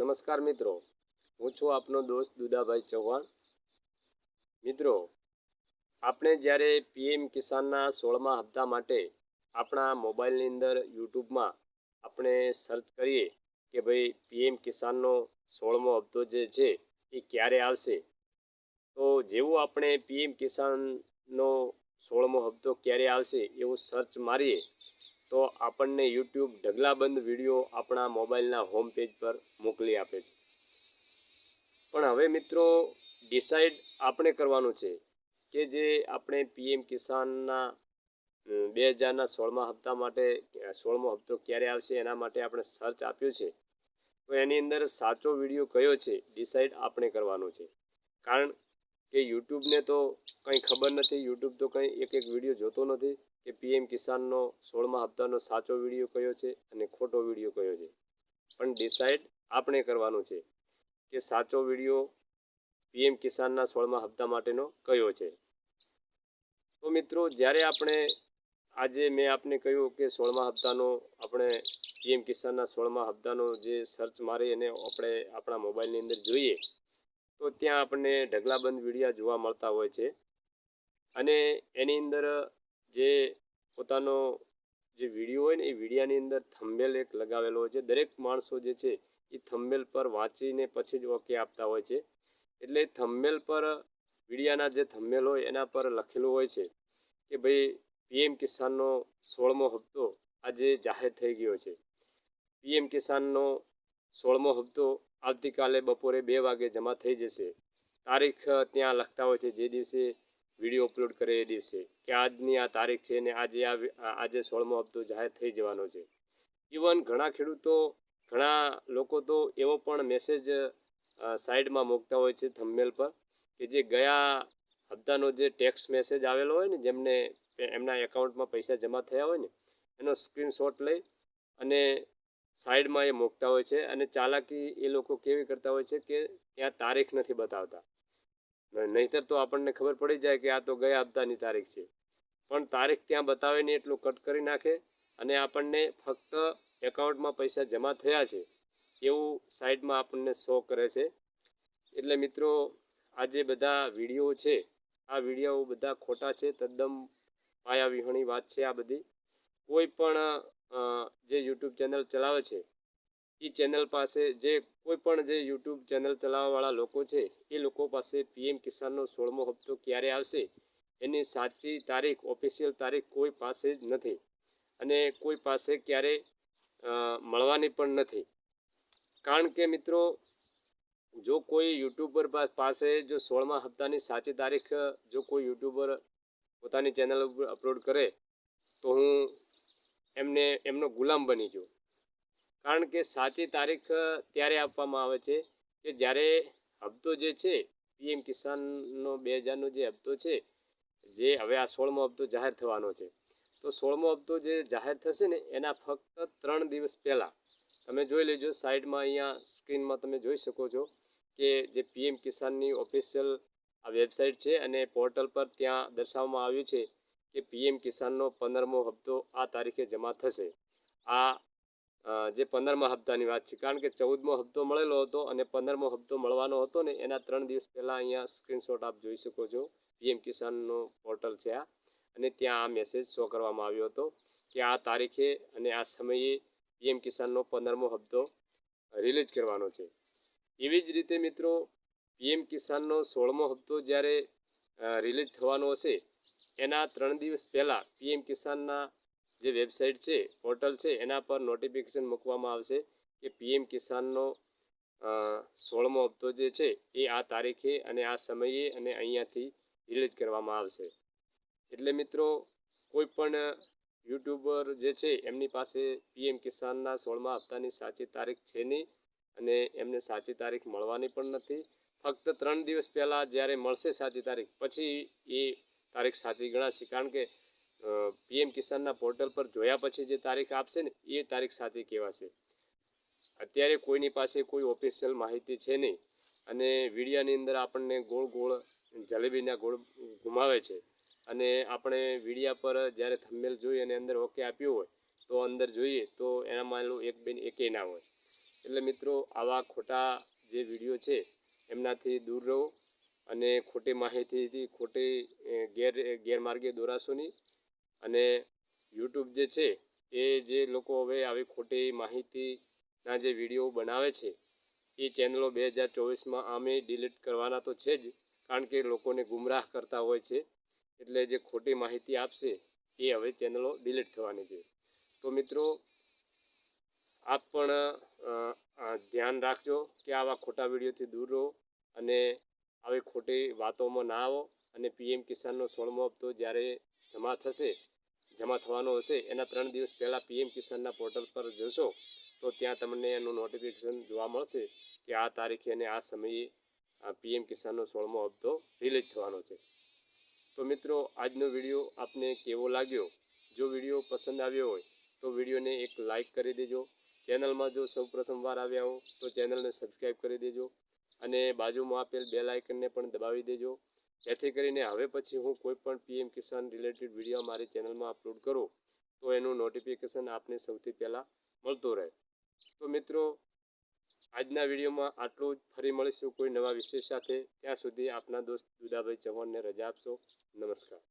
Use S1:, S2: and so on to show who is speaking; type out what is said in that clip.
S1: નમસ્કાર મિત્રો. હું છું આપનો દોસ્ત દુદાભાઈ ચૌહાણ. મિત્રો, આપણે જ્યારે પીએમ કિસાનના સોળમા હપ્તા માટે આપણા મોબાઈલની અંદર યુટ્યુબમાં આપણે સર્ચ કરીએ કે ભાઈ પીએમ કિસાનનો સોળમો હપ્તો જે છે એ ક્યારે આવશે? તો જેવું આપણે પીએમ કિસાનનો સોળમો હપ્તો ક્યારે આવશે એવું સર્ચ મારીએ તો આપણને યુટ્યુબ ઢગલાબંધ વીડિયો આપણા મોબાઈલના હોમ પેજ પર મોકલી આપે છે. પણ હવે મિત્રો ડિસાઇડ આપણે કરવાનું છે કે જે આપણે પીએમ કિસાનના બે હજારના સોળમા હપ્તા માટે સોળમો હપ્તો ક્યારે આવશે એના માટે આપણે સર્ચ આપ્યું છે. તો એની અંદર સાચો વીડિયો કયો છે ડિસાઇડ આપણે કરવાનો છે. કારણ કે યુટ્યુબને તો કંઈ ખબર નથી યુટ્યુબ તો કંઈ એક એક વીડિયો જોતો નથી. કે પીએમ કિસાનનો સોળમા હપ્તાનો સાચો વીડિયો કયો છે અને ખોટો વીડિયો કયો છે? પણ ડિસાઇડ આપણે કરવાનું છે કે સાચો વીડિયો પીએમ કિસાનના સોળમા હપ્તા માટેનો કયો છે. તો મિત્રો, જ્યારે આપણે આજે મેં આપને કહ્યું કે સોળમા હપ્તાનો આપણે પીએમ કિસાનના સોળમા હપ્તાનો જે સર્ચ મારી અને આપણે આપણા મોબાઈલની અંદર જોઈએ, તો ત્યાં આપણને ઢગલાબંધ વિડીયા જોવા મળતા હોય છે. અને એની અંદર જે પોતાનો જે વીડિયો હોય ને, એ વિડીયાની અંદર થંબેલ એક લગાવેલો હોય છે. દરેક માણસો જે છે, એ થંબેલ પર વાંચીને પછી જ ઓકે આપતા હોય છે. એટલે થંબેલ પર, વિડીયાના જે થંબેલ હોય, એના પર લખેલું હોય છે કે ભાઈ, પીએમ કિસાનનો સોળમો હપ્તો આજે જાહેર થઈ ગયો છે. પીએમ કિસાનનો સોળમો હપ્તો આવતીકાલે બપોરે બે વાગે જમા થઈ જશે. તારીખ ત્યાં લખતા હોય છે. જે દિવસે વીડિયો અપલોડ કરે એ દિવસે કે આજની આ તારીખ છે ને આજે આ આજે સોળમો હપ્તો જાહેર થઈ જવાનો છે. ઇવન ઘણા ખેડૂતો, ઘણા લોકો તો એવો પણ મેસેજ સાઈડમાં મૂકતા હોય છે થંબમેલ પર કે જે ગયા હપ્તાનો જે ટેક્સ મેસેજ આવેલો હોય ને જેમને એમના એકાઉન્ટમાં પૈસા જમા થયા હોય ને, એનો સ્ક્રીનશોટ લઈ અને સાઈડમાં એ મૂકતા હોય છે અને ચાલાકી એ લોકો કેવી કરતા હોય છે કે ત્યાં તારીખ નથી બતાવતા. નહીંતર તો આપણને ખબર પડી જાય કે આ તો ગયા હપ્તાની તારીખ છે. પણ તારીખ ત્યાં બતાવે નહીં એટલું કટ કરી નાખે અને આપણને ફક્ત એકાઉન્ટમાં પૈસા જમા થયા છે. એવું સાઈડમાં આપણને શો કરે છે. એટલે મિત્રો, આ જે બધા વીડિયો છે, આ વીડિયો બધા ખોટા છે. તદ્દમ પાયા વિહોણી વાત છે આ બધી. કોઈ પણ જે યુટ્યુબ ચેનલ ચલાવે છે એ ચેનલ પાસે જે કોઈ પણ જે યુટ્યુબ ચેનલ ચલાવવાવાળા લોકો છે, એ લોકો પાસે પીએમ કિસાનનો સોળમો હપ્તો ક્યારે આવશે, એની સાચી તારીખ ઓફિશિયલ તારીખ કોઈ પાસે જ નથી. અને કોઈ પાસે ક્યારે મળવાની પણ નથી. કારણ કે મિત્રો, જો કોઈ યુટ્યુબર પાસે જો સોળમા હપ્તાની સાચી તારીખ, જો કોઈ યુટ્યુબર પોતાની ચેનલ ઉપર અપલોડ કરે, તો હું એમને, એમનો ગુલામ બની ગયો કારણ કે સાચી તારીખ ત્યારે આપવામાં આવે છે કે જ્યારે હપ્તો જે છે, પીએમ કિસાનનો બે હજારનો જે હપ્તો છે, જે હવે આ સોળમો હપ્તો જાહેર થવાનો છે. તો સોળમો હપ્તો જે જાહેર થશે ને, એના ફક્ત ત્રણ દિવસ પહેલાં. તમે જોઈ લેજો, સાઈડમાં અહીંયા સ્ક્રીનમાં તમે જોઈ શકો છો કે જે પીએમ કિસાનની ઓફિશિયલ આ વેબસાઇટ છે અને પોર્ટલ પર ત્યાં દર્શાવવામાં આવ્યું છે કે પીએમ કિસાનનો પંદરમો હપ્તો આ તારીખે જમા થશે. આ જે પંદરમા હપ્તાની વાત છે. કારણ કે ચૌદમો હપ્તો મળેલો હતો અને પંદરમો હપ્તો મળવાનો હતો ને, એના ત્રણ દિવસ પહેલાં અહીંયા સ્ક્રીનશોટ આપ જોઈ શકો છો. પીએમ કિસાનનો પોર્ટલ છે આ. અને ત્યાં આ મેસેજ શો કરવામાં આવ્યો હતો કે આ તારીખે અને આ સમયે પીએમ કિસાનનો પંદરમો હપ્તો રિલીઝ કરવાનો છે. એવી જ રીતે મિત્રો, પીએમ કિસાનનો સોળમો હપ્તો જ્યારે રિલીઝ થવાનો હશે, એના ત્રણ દિવસ પહેલાં પીએમ કિસાનના જે વેબસાઇટ છે પોર્ટલ છે, એના પર નોટિફિકેશન મૂકવામાં આવશે કે પીએમ કિસાનનો સોળમો હપ્તો જે છે, એ આ તારીખે અને આ સમયે અને અહીંયાથી રિલીઝ કરવામાં આવશે. એટલે મિત્રો, કોઈ પણ યુટ્યુબર જે છે, એમની પાસે પીએમ કિસાનના સોળમા હપ્તાની સાચી તારીખ છે નહીં અને એમને સાચી તારીખ મળવાની પણ નથી. ફક્ત ત્રણ દિવસ પહેલાં જ્યારે મળશે સાચી તારીખ, પછી એ તારીખ સાચી ગણાશે. કારણ કે પીએમ કિસાનના પોર્ટલ પર જોયા પછી જે તારીખ આપશે ને, એ તારીખ સાચી કહેવાશે. અત્યારે કોઈની પાસે કોઈ ઓફિશિયલ માહિતી છે નહીં. અને વીડિયાની અંદર આપણને ગોળ ગોળ, જલેબીના ગોળ ઘુમાવે છે. અને આપણે વીડિયા પર જ્યારે થંબનેલ જોઈ અને અંદર ઓકે આપ્યું હોય, તો અંદર જોઈએ તો એનામાં એક બેન એકે ના હોય. એટલે મિત્રો, આવા ખોટા જે વીડિયો છે, એમનાથી દૂર રહો અને ખોટી માહિતીથી, ખોટી ગેર ગેરમાર્ગે દોરાશો નહીં. અને યુટ્યુબ જે છે, એ જે લોકો હવે આવી ખોટી માહિતીના જે વીડિયો બનાવે છે, એ ચેનલો બે હજાર ચોવીસમાં અમે ડિલીટ કરવાના તો છે જ, કારણ કે લોકોને ગુમરાહ કરતા હોય છે. એટલે જે ખોટી માહિતી આપશે, એ હવે ચેનલો ડિલીટ થવાની છે. તો મિત્રો, આપ પણ ધ્યાન રાખજો કે આવા ખોટા વિડીયોથી દૂર રહો અને આવી ખોટી વાતોમાં ના આવો અને પીએમ કિસાનનો સોળમો હપ્તો જ્યારે જમા થશે જમા થવાનો હશે, એના ત્રણ દિવસ પહેલાં પીએમ કિસાનના પોર્ટલ પર જશો, તો ત્યાં તમને એનું નોટિફિકેશન જોવા મળશે કે આ તારીખે અને આ સમયે પીએમ કિસાનનો સોળમો હપ્તો રિલીઝ થવાનો છે. તો મિત્રો, આજનો વીડિયો આપને કેવો લાગ્યો? જો વીડિયો પસંદ આવ્યો હોય, તો વિડીયોને એક લાઇક કરી દેજો. ચેનલમાં જો સૌ પ્રથમવાર આવ્યા હો, તો ચેનલને સબસ્ક્રાઈબ કરી દેજો અને બાજુમાં આપેલ બે લાઇકનને પણ દબાવી દેજો. જેથી કરીને હવે પછી હું કોઈ પણ પીએમ કિસાન રિલેટેડ વીડિયો મારી ચેનલમાં અપલોડ કરું, તો એનું નોટિફિકેશન આપને સૌથી પહેલાં મળતું રહે. તો મિત્રો, આજના વિડીયોમાં આટલું જ. ફરી મળીશું કોઈ નવા વિષય સાથે. ત્યાં સુધી આપના દોસ્ત દુદાભાઈ ચૌહાણને રજા આપશો. નમસ્કાર.